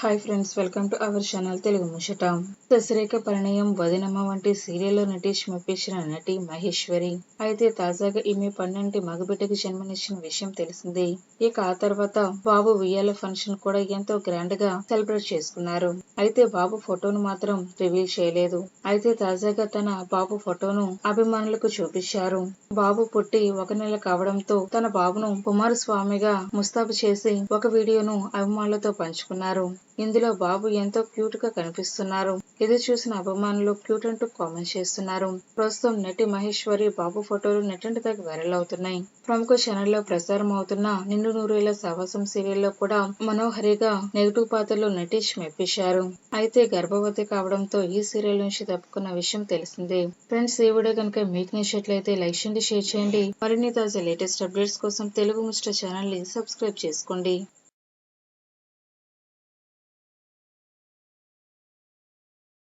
Hi friends welcome to our channel Telugu ముషట దశరేఖ పరిణయం వదినమ్మ వంటి సీరియల్లో నటించి మెప్పించిన నటి మహేశ్వరి. అయితే తాజాగా ఈమె పన్నెంటి మగబిడ్డకు జన్మనిచ్చిన విషయం తెలిసింది. ఇక ఆ తర్వాత బాబు ఉయ్యాల ఫంక్షన్ కూడా ఎంతో గ్రాండ్గా సెలబ్రేట్ చేసుకున్నారు. అయితే బాబు ఫోటోను మాత్రం రివీల్ చేయలేదు. అయితే తాజాగా తన బాబు ఫోటోను అభిమానులకు చూపించారు. బాబు పుట్టి ఒక నెల కావడంతో తన బాబును కుమారస్వామిగా ముస్తాబు చేసి ఒక వీడియోను అభిమానులతో పంచుకున్నారు. ఇందులో బాబు ఎంతో క్యూట్గా కనిపిస్తున్నారు. ఇది చూసిన అభిమానులు క్యూట్ అంటూ కామెంట్ చేస్తున్నారు. ప్రస్తుతం నటి మహేశ్వరి బాబు ఫోటోలు నెట్టింటి దగ్గర వైరల్ అవుతున్నాయి. ప్రముఖ ఛానల్లో ప్రసారం అవుతున్న నిండు నూరేళ్ళ సావాసం సీరియల్లో కూడా మనోహరిగా నెగిటివ్ పాత్రలో నటిష్ మెప్పించారు. అయితే గర్భవతి కావడంతో ఈ సీరియల్ నుంచి తప్పుకున్న విషయం తెలిసిందే. ఫ్రెండ్స్ ఈ వీడియో కనుక మీకు నచ్చినట్లయితే లైక్ చేయండి షేర్ చేయండి. మరిన్ని తాజా లేటెస్ట్ అప్డేట్స్ కోసం తెలుగు ముస్టర్ ఛానల్ని సబ్స్క్రైబ్ చేసుకోండి.